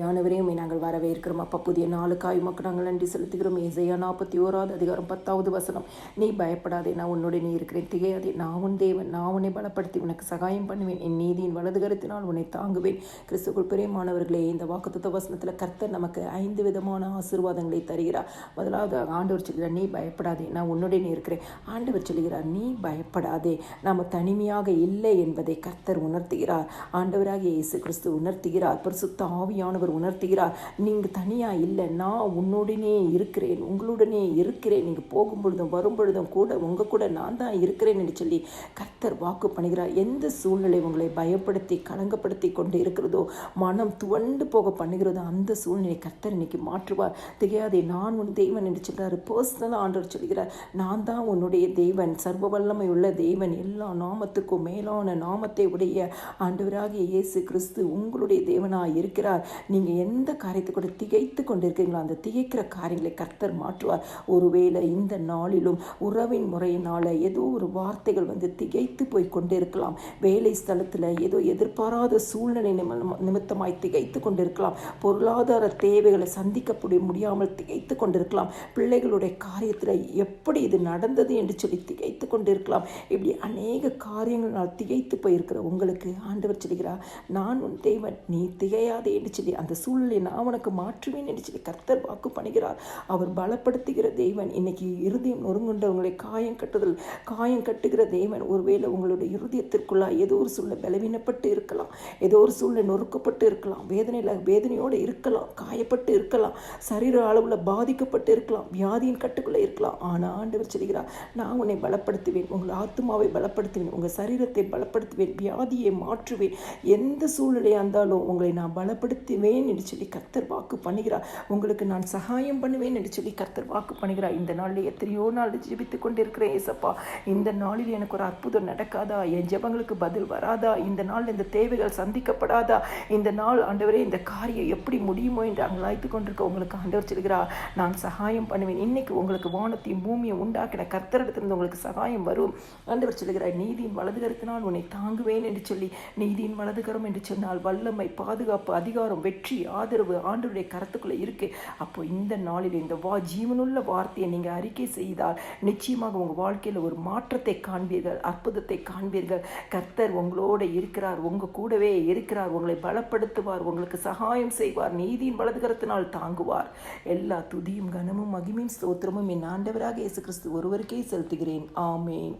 யானவரையும் நாங்கள் வரவேற்கிறோம். அப்பா புதிய நாளுக்காய் மக்கள் நாங்கள் நன்றி செலுத்துகிறோம். ஏசையா நாற்பத்தி ஓராவது அதிகாரம் பத்தாவது வசனம். நீ பயப்படாதே நான் உன்னுடைய நீ இருக்கிறேன். திகையாதே நான் உன் தேவன். நான் உன்னை பலப்படுத்தி உனக்கு சகாயம் பண்ணுவேன். என் நீதியின் வலது கருத்தினால் உன்னை தாங்குவேன். கிறிஸ்துக்குள் பிரியமானவர்களே இந்த வாக்குத்த வசனத்தில் கர்த்தர் நமக்கு ஐந்து விதமான ஆசீர்வாதங்களை தருகிறார். முதலாவது ஆண்டவர் சொல்கிறார் நீ பயப்படாதே நான் உன்னுடைய நீ இருக்கிறேன். ஆண்டவர் சொல்கிறார் நீ பயப்படாதே நாம் தனிமையாக இல்லை என்பதை கர்த்தர் உணர்த்துகிறார். ஆண்டவராக இயேசு கிறிஸ்து உணர்த்துகிறார். பரிசுத்த ஆவியானவர் உணர்த்துகிறார். நீங்கள் தனியாக இல்லை நான் உன்னுடனே இருக்கிறேன் உங்களுடனே இருக்கிறேன். நீங்கள் போகும் பொழுதும் வரும் பொழுதும் கூட உங்கள் கூட நான் தான் இருக்கிறேன் என்று சொல்லி கர்த்தர் வாக்கு பண்ணுகிறார். எந்த சூழ்நிலை உங்களை பயப்படுத்தி களங்கப்படுத்தி கொண்டு இருக்கிறதோ மனம் துவண்டு போக பண்ணுகிறதோ அந்த சூழ்நிலை கர்த்தர் இன்னைக்கு மாற்றுவார். திகையாதே நான் உன் தெய்வன் என்று சொல்கிறார் பர்சனலாக ஆண்டவர் சொல்கிறார் நான் தான் உன்னுடைய தெய்வன் சர்வ வல்லமை உள்ள தெய்வன் எல்லா நாமத்துக்கும் மேலான நாமத்தை உடைய ஆண்டவராகிய இயேசு கிறிஸ்து உங்களுடைய தேவனாக இருக்கிறார். நீங்கள் எந்த காரியத்தை கூட திகைத்து கொண்டிருக்கீங்களோ அந்த திகைக்கிற காரியங்களை கர்த்தர் மாற்றுவார். ஒருவேளை இந்த நாளிலும் உறவின் முறையினால் ஏதோ ஒரு வார்த்தைகள் வந்து திகைத்து போய் கொண்டிருக்கலாம். வேலை ஸ்தலத்தில் ஏதோ எதிர்பாராத சூழ்நிலை நிம- நிமித்தமாய் திகைத்து கொண்டிருக்கலாம். பொருளாதார தேவைகளை சந்திக்க முடியாமல் திகைத்து கொண்டிருக்கலாம். பிள்ளைகளுடைய காரியத்தில் எப்படி இது நடந்தது என்று சொல்லி திகைத்து கொண்டிருக்கலாம். இப்படி அநேக காரியங்களால் திகைத்து போயிருக்கிற உங்களுக்கு ஆண்டவர் சொல்கிறார் நான் உன் தேவன் நீ திகையாதே என்று சொல்லி அந்த சூழ்நிலையை நான் உனக்கு மாற்றுவேன் என்று சொல்லி கர்த்தர் வாக்கு பண்ணுகிறார். அவர் பலப்படுத்துகிற தேவன் இன்னைக்கு இருதயம் நொறுங்குண்டவங்களை காயம் கட்டுதல் காயம் கட்டுகிற தேவன். ஒருவேளை உங்களுடைய இருதயத்திற்குள்ளா ஏதோ ஒரு சூழ்நிலை பலவீனப்பட்டு இருக்கலாம் ஏதோ ஒரு சூழ்நிலை நொறுக்கப்பட்டு இருக்கலாம் வேதனையில் வேதனையோடு இருக்கலாம் காயப்பட்டு இருக்கலாம் சரீர அளவில் பாதிக்கப்பட்டு இருக்கலாம் வியாதியின் கட்டுக்குள்ளே இருக்கலாம். ஆனால் ஆண்டவர் சொல்கிறார் நான் உன்னை பலப்படுத்துவேன் உங்கள் ஆத்மாவை பலப்படுத்துவேன் உங்கள் சரீரத்தை பலப்படுத்துவேன் வியாதியை மாற்றுவேன். எந்த சூழ்நிலையாக இருந்தாலும் உங்களை நான் பலப்படுத்துவேன் என்று சொல்லி கர்த்தர் வாக்கு பண்ணுகிறார். உங்களுக்கு நான் சகாயம் பண்ணுவேன் என்று சொல்லி கர்த்தர் வாக்கு பண்ணுகிறார். இந்த நாளில் எத்தனையோ நாள் ஜெபித்து கொண்டிருக்கிறேன் ஏசப்பா. இந்த நாளில் எனக்கு ஒரு அற்புதம் நடக்காதா? என் ஜெபங்களுக்கு பதில் வராதா? இந்த நாள் இந்த தேவைகள் சந்திக்கப்படாதா? இந்த நாள் ஆண்டவரே இந்த காரியம் எப்படி முடியுமோ என்று அங்கலாய்த்து கொண்டிருக்க உங்களுக்கு ஆண்டவர் சொல்கிறார். நான் சகாயம் பண்ணுவேன். இன்னைக்கு உங்களுக்கு வானத்தையும் பூமியை உண்டாக்கின கர்த்தரிடத்திலிருந்து உங்களுக்கு சகாயம் வரும். ஆண்டவர் சொல்கிறார் நீதியின் வலதுகரத்தினால் உன்னை தாங்குவேன் என்று சொல்லி நீதியின் வலதுகரம் என்று சொன்னால் வல்லமை பாதுகாப்பு அதிகாரம் வெற்றி ஆதரவு ஆண்டவருடைய கரத்துக்குள்ளே இருக்கு. அப்போ இந்த நாளில் இந்த வா ஜீவனுள்ள வார்த்தையை நீங்கள் அறிக்கை செய்தால் நிச்சயமாக உங்கள் வாழ்க்கையில் ஒரு மாற்றத்தை காண்பீர்கள் அற்புதத்தை காண்பீர்கள். கர்த்தர் உங்களோட இருக்கிறார் உங்கள் கூடவே இருக்கிறார் உங்களை பலப்படுத்துவார் உங்களுக்கு சகாயம் செய்வார் நீதியின் வலதுகரத்தினால் தாங்குவார். எல்லா துதியும் கனமும் மகிமையும் ஸ்தோத்திரமும் என் ஆண்டவராக இயேசு கிறிஸ்து ஒருவருக்கே செலுத்துகிறேன். ஆமேன்.